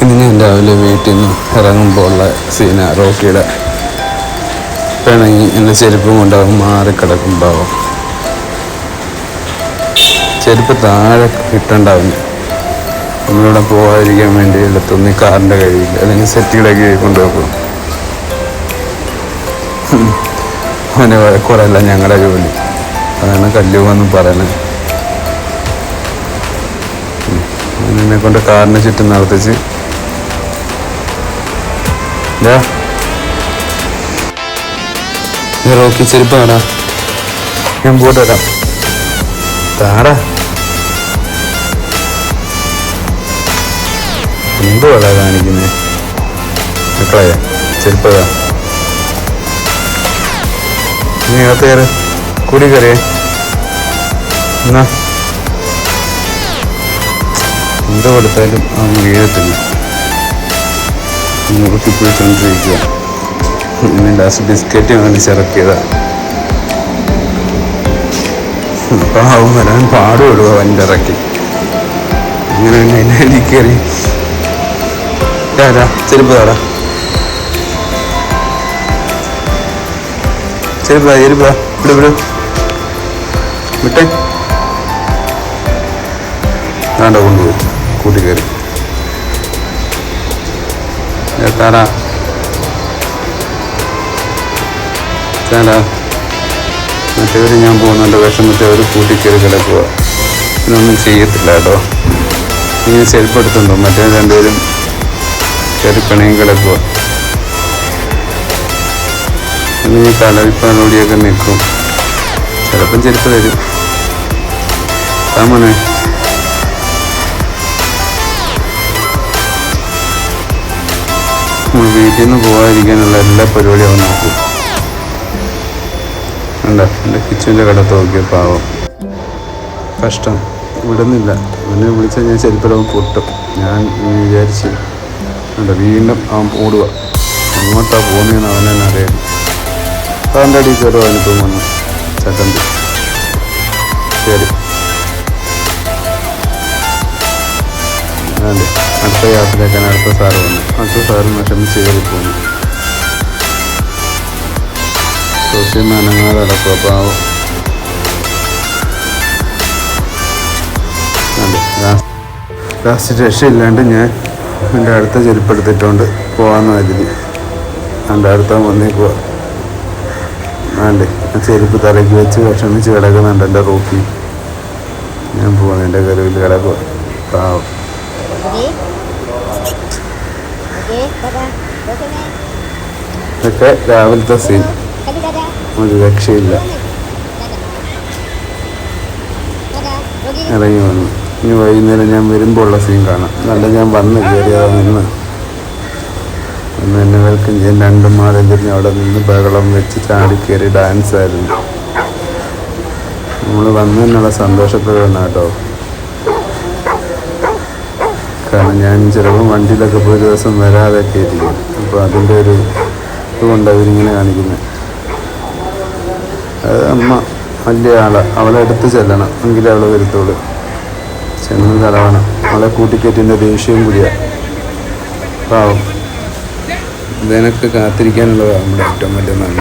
ഇന്ന് ഞാൻ രാവിലെ വീട്ടിൽ നിന്ന് ഇറങ്ങുമ്പോൾ ഉള്ള സീന റോക്കിയുടെ പിണങ്ങി എന്റെ ചെരുപ്പും കൊണ്ടാവും മാറിക്കിടക്കുണ്ടാവും ചെരുപ്പ് താഴെ കിട്ടണ്ടാവും നമ്മളിവിടെ പോകാതിരിക്കാൻ വേണ്ടി എടുത്തൊന്നും കാറിന്റെ കഴിയില്ല അല്ലെങ്കിൽ സെറ്റിയുടെ കീഴിൽ കൊണ്ടുവെക്കും അവനെ വഴക്കുറയല്ല ഞങ്ങളുടെ ജോലി. അതാണ് കല്ലുവെന്ന് പറയണത് എന്നെ കൊണ്ട് കാറിന് ചുറ്റും നടത്തിച്ച്. റോക്കി ചെരുപ്പ് വേടാ ഞാൻ പോയിട്ട് വരാം. താടാ. എന്തുവാടാ കാണിക്കുന്നേ? മക്കളെ ചെരുപ്പതാ നീ അകത്ത് കയറി. കൂടി കയറിയേ. എന്നാ. എന്ത് കൊടുത്താലും അവൻ വീഴത്തില്ല. മുറുക്കി പിടിച്ചോണ്ടിരിക്കുക ഇനി ലാസ്റ്റ് ബിസ്ക്കറ്റ് അങ്ങനെ ചിറക്കിയതാണ് അപ്പം അവൻ വരാൻ പാടുപെടുക അവന്റെ ഇറക്കി. അങ്ങനെ തന്നെ എന്നെ അടി കയറി. താരാ ചെരുപ്പ് താടാ. ചെരുപ്പാ ചെരുപ്പാ ഇവിടെ ഇവിടെ വിട്ടേ. വേണ്ട കൊണ്ടുപോയി. കൂട്ടി കയറി. എത്താടാ ചേടാ മറ്റവർ ഞാൻ പോകുന്നുണ്ട് വിഷമത്തെ അവർ കൂട്ടി കിടക്കുക ഇതൊന്നും ചെയ്യത്തില്ല കേട്ടോ. ഇങ്ങനെ ചെരുപ്പെടുത്തുണ്ടോ മറ്റേ രണ്ടുപേരും കയറി പിണയും കിടക്കുക ഇനി തലവിപ്പാനോടിയൊക്കെ നിൽക്കും. ചിലപ്പം ചെരുപ്പ് തരും. താമണേ വീട്ടിൽ നിന്ന് പോകാതിരിക്കാനുള്ള എല്ലാ പരിപാടിയും അവൻ നോക്കും. ഉണ്ടോ എന്റെ കിച്ചന്റെ കടത്ത് നോക്കിയ പാവം. കഷ്ടം. വിടുന്നില്ല. അവനെ വിളിച്ചാൽ ഞാൻ ചെരുപ്പലവൻ പൊട്ടും. ഞാൻ വിചാരിച്ച് ഉണ്ട് വീണ്ടും അവൻ ഓടുക. എങ്ങോട്ടാണ് പോകുന്നതെന്ന് അവൻ തന്നെ അറിയാം. അവന്റെ അടിയിൽ കയറുക അവനിപ്പം വന്നു. ചട്ടന്റെ ശരി. അടുത്ത യാത്രയാക്കാൻ അടുത്ത സാറ് വന്നു. അടുത്ത സാറും വിഷമിച്ച് കയറി പോന്നു. സോഷ്യൽ അനങ്ങാതെ അടക്കുക പാവം അതെ ലാസ്റ്റ് രക്ഷയില്ലാണ്ട് ഞാൻ എന്റെ അടുത്ത ചെരുപ്പെടുത്തിട്ടുണ്ട് പോകാമെന്ന് കരുതി. എന്റെ അടുത്ത വന്നേക്കുക വേണ്ടേ ആ ചെരുപ്പ് തലയ്ക്ക് വെച്ച് വിഷമിച്ച് കിടക്കുന്നുണ്ട് എന്റെ റൂട്ടിൽ ഞാൻ പോകുന്നു എന്റെ കരുവിൽ കിടക്കുക പാവം. ഇതൊക്കെ രാവിലത്തെ സീൻ. ഒരു രക്ഷയില്ല. ഇറങ്ങി വന്നു. ഇനി വൈകുന്നേരം ഞാൻ വരുമ്പോൾ ഉള്ള സീൻ കാണാം. നല്ല ഞാൻ വന്ന് കയറിയതാ നിന്ന്. എന്നെ വെൽക്കം ചെയ്യാൻ രണ്ടും മാറും തിരിഞ്ഞ് അവിടെ നിന്ന് ബഹളം വെച്ച് ചാടി കയറി ഡാൻസ് ആയിരുന്നു. നമ്മൾ വന്നതിനുള്ള സന്തോഷപ്പെടുകയാണ് കേട്ടോ കാരണം ഞാൻ ചിലപ്പോൾ വണ്ടിയിലൊക്കെ പോയി ദിവസം വരാതെ ഇരിക്കും അപ്പോൾ അതിന്റെ ഒരു ഇതുകൊണ്ട് അവരിങ്ങനെ കാണിക്കുന്നത് അമ്മ വലിയ ആളാണ് അവളെ എടുത്ത് ചെല്ലണം. എങ്കിലേ അവളെ വരുത്തുള്ളൂ. ചെന്ന് തടവണം അവളെ കൂട്ടിക്കയറ്റിന്റെ ദേഷ്യവും കൂടിയാ. പാവം. ഇതിനൊക്കെ കാത്തിരിക്കാനുള്ളതാണ് നമ്മുടെ ഏറ്റവും വലിയ നന്ദി.